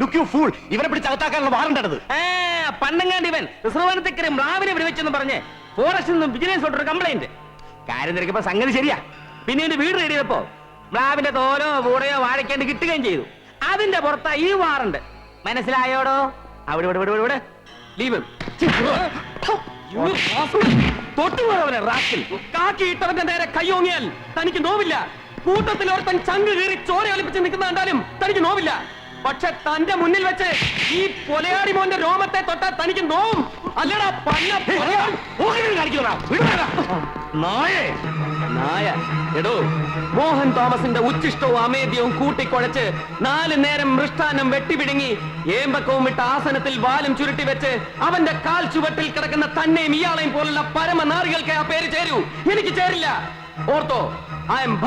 Look fool ഇവൻ നിന്നും complaint സംഗതി ശരിയാ. പിന്നെ വീട് റെഡി മ്ലാവിന്റെ തോലോ കൂടെയോ വാഴയ്ക്കാണ്ട് കിട്ടുകയും ചെയ്തു. അതിന്റെ പുറത്താ ഈ വാറുണ്ട്. മനസ്സിലായോടോ? അവിടെ ഇവിടെ ഇവിടെ ഇവിടെ ലീവ്. തൊട്ടുപോയവനെ റാക്കിൽ കാക്കി ഇട്ടവന്റെ നേരെ കൈയോങ്ങിയാൽ തനിക്ക് നോവില്ല. കൂട്ടത്തിൽ ഒരുത്തൻ ചങ്ക് കീറി ചോര ഒലിപ്പിച്ച് നിൽക്കുന്ന കണ്ടാലും തനിക്ക് നോവില്ല. പക്ഷെ തന്റെ മുന്നിൽ വെച്ച് ഈ പൊലയാടി മോന്റെ രോമത്തെ തൊട്ടാൽ തനിക്ക് നോവും. അല്ലടാ പന്ന നായേ. നായ. എടോ മോഹൻ തോമസിന്റെ ഉച്ചിഷ്ടവും അമേദ്യവും കൂട്ടിക്കുഴച്ച് നാല് നേരം മൃഷ്ടാനം വെട്ടിപിടുങ്ങി ഏമ്പക്കവും വിട്ട ആസനത്തിൽ വാലും ചുരുട്ടി വെച്ച് അവന്റെ കാൽ ചുവട്ടിൽ കിടക്കുന്ന തന്നെയും ഇയാളെയും പോലുള്ള പരമനാറികൾക്ക് ആ പേര് ചേരൂ. എനിക്ക് ചേരില്ല. Ortho I M